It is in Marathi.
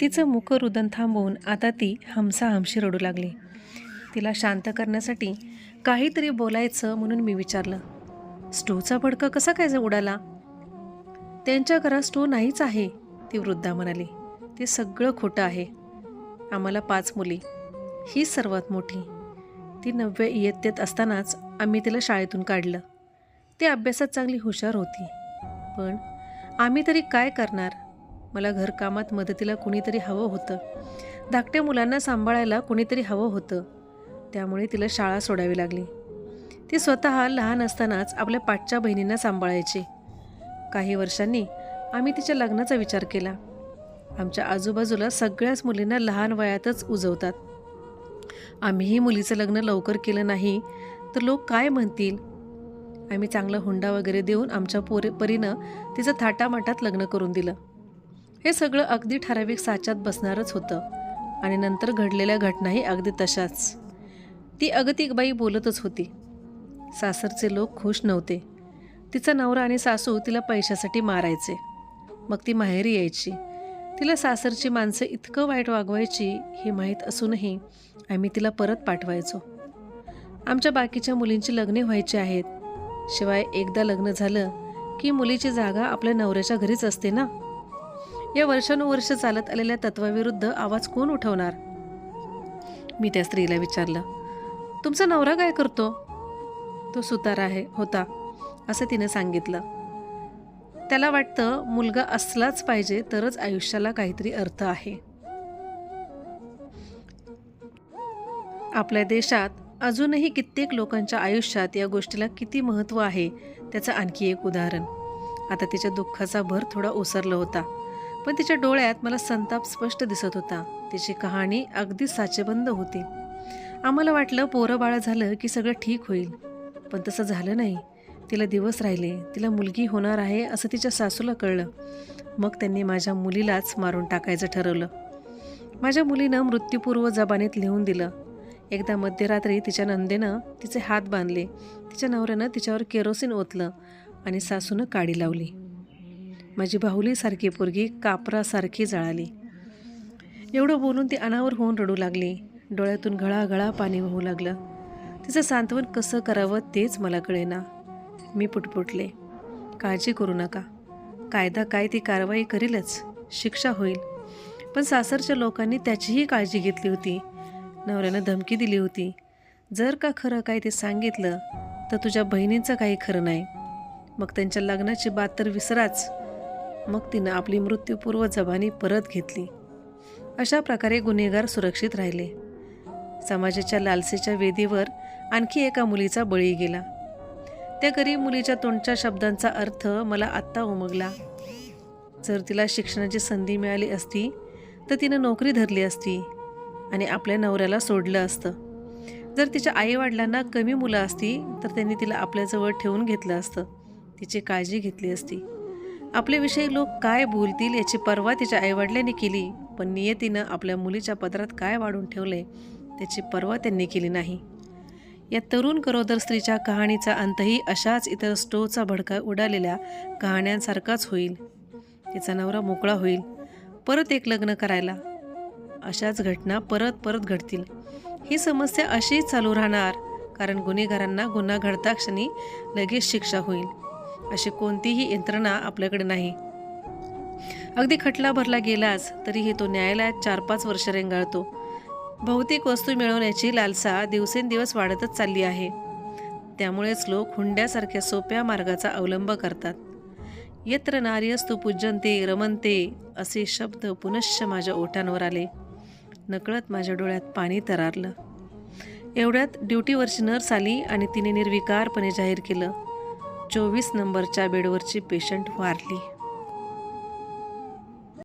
तिचं मुखरुदन थांबवून आता ती हमसा हमशी रडू लागली. तिला शांत करण्यासाठी काहीतरी बोलायचं म्हणून मी विचारलं स्टोचा भडका कसा काय उडाला? त्यांच्या घरात स्टो नाहीच आहे ती वृद्धा म्हणाली. ते सगळं खोटं आहे. आम्हाला पाच मुली. ही सर्वात मोठी. ती नवव्या इयत्तेत असतानाच आम्ही तिला शाळेतून काढलं. ती अभ्यासात चांगली हुशार होती. पण आम्ही तरी काय करणार? मला घरकामात मदतीला कुणीतरी हवं होतं. धाकट्या मुलांना सांभाळायला कुणीतरी हवं होतं. त्यामुळे तिला शाळा सोडावी लागली. ती स्वतः लहान असतानाच आपल्या पाठच्या बहिणींना सांभाळायची. काही वर्षांनी आम्ही तिच्या लग्नाचा विचार केला. आमच्या आजूबाजूला सगळ्याच मुलींना लहान वयातच उजवतात. आम्हीही मुलीचं लग्न लवकर केलं नाही तर लोक काय म्हणतील? आम्ही चांगला हुंडा वगैरे देऊन आमच्या पोरे परीनं तिचं थाटामाटात लग्न करून दिलं. हे सगळं अगदी ठराविक साच्यात बसणारच होतं. आणि नंतर घडलेल्या घटनाही अगदी तशाच. ती अगतिक बाई बोलतच होती. सासरचे लोक खुश नव्हते. तिचा नवरा आणि सासू तिला पैशासाठी मारायचे. मग ती माहेरी यायची. तिला सासरची माणसं इतकं वाईट वागवायची हे माहीत असूनही आम्ही तिला परत पाठवायचो. आमच्या बाकीच्या मुलींची लग्ने व्हायची आहेत. शिवाय एकदा लग्न झालं की मुलीची जागा आपल्या नवऱ्याच्या घरीच असते ना? या वर्षानुवर्ष चालत आलेल्या तत्वाविरुद्ध आवाज कोण उठवणार? मी त्या स्त्रीला विचारलं तुमचा नवरा काय करतो? तो सुतार आहे होता असं तिने सांगितलं. त्याला वाटतं मुलगा असलाच पाहिजे तरच आयुष्याला काहीतरी अर्थ आहे. आपल्या देशात अजूनही कित्येक लोकांच्या आयुष्यात या गोष्टीला किती महत्त्व आहे त्याचं आणखी एक उदाहरण. आता तिच्या दुःखाचा भर थोडा ओसरला होता. पण तिच्या डोळ्यात मला संताप स्पष्ट दिसत होता. तिची कहाणी अगदी साचेबंद होती. आम्हाला वाटलं पोरं बाळं झालं की सगळं ठीक होईल. पण तसं झालं नाही. तिला दिवस राहिले. तिला मुलगी होणार आहे असं तिच्या सासूला कळलं. मग त्यांनी माझ्या मुलीलाच मारून टाकायचं ठरवलं. माझ्या मुलीनं मृत्यूपूर्व जबानीत लिहून दिलं. एकदा मध्यरात्री तिच्या नंदेनं तिचे हात बांधले. तिच्या नवऱ्यानं तिच्यावर केरोसिन ओतलं आणि सासूनं काडी लावली. माझी बाहुलीसारखी पोरगी कापरासारखी जळाली. एवढं बोलून ती अनावर होऊन रडू लागली. डोळ्यातून गळागळा पाणी वाहू लागलं. तिचं सांत्वन कसं करावं तेच मला कळेना. मी पुटपुटले. काळजी करू नका. कायदा काय ती कारवाई करीलच. शिक्षा होईल. पण सासरच्या लोकांनी त्याचीही काळजी घेतली होती. नवऱ्यानं धमकी दिली होती. जर का खरं काय ते सांगितलं तर तुझ्या बहिणींचं काही खरं नाही. मग त्यांच्या लग्नाची बात तर विसराच. मग तिनं आपली मृत्यूपूर्व जबानी परत घेतली. अशा प्रकारे गुन्हेगार सुरक्षित राहिले. समाजाच्या लालसेच्या वेदीवर आणखी एका मुलीचा बळी गेला. त्या गरीब मुलीच्या तोंडच्या शब्दांचा अर्थ मला आत्ता उमगला. जर तिला शिक्षणाची संधी मिळाली असती तर तिनं नोकरी धरली असती आणि आपल्या नवऱ्याला सोडलं असतं. जर तिच्या आईवडिलांना कमी मुलं असती तर त्यांनी तिला आपल्याजवळ ठेवून घेतलं असतं. तिची काळजी घेतली असती. आपल्याविषयी लोक काय बोलतील याची पर्वा तिच्या आईवडिलांनी केली पण नियतीनं आपल्या मुलीच्या पदरात काय वाढून ठेवले त्याची पर्वा त्यांनी केली नाही. या तरुण करोदर स्त्रीच्या कहाणीचा अंतही अशाच इतर स्टोचा भडका उडालेल्या कहाण्यांसारखाच होईल. तिचा नवरा मोकळा होईल परत एक लग्न करायला. अशाच घटना परत परत घडतील. ही समस्या अशीच चालू राहणार कारण गुन्हेगारांना गुन्हा घडता क्षणी लगेच शिक्षा होईल. अशी कोणतीही यंत्रणा आपल्याकडे नाही. अगदी खटला भरला गेलाच तरीही तो न्यायालयात चार पाच वर्ष रेंगाळतो. भौतिक वस्तू मिळवण्याची लालसा दिवसेंदिवस वाढतच चालली आहे. त्यामुळेच लोक हुंड्यासारख्या सोप्या मार्गाचा अवलंब करतात. यत्र नार्यस्तु पूजनते रमनते असे शब्द पुनश्च माझ्या ओठांवर आले. नकळत माझ्या डोळ्यात पाणी तरारलं. एवढ्यात ड्युटीवरची नर्स आली आणि तिने निर्विकारपणे जाहीर केलं. चोवीस नंबरच्या बेडवरची पेशंट वारली.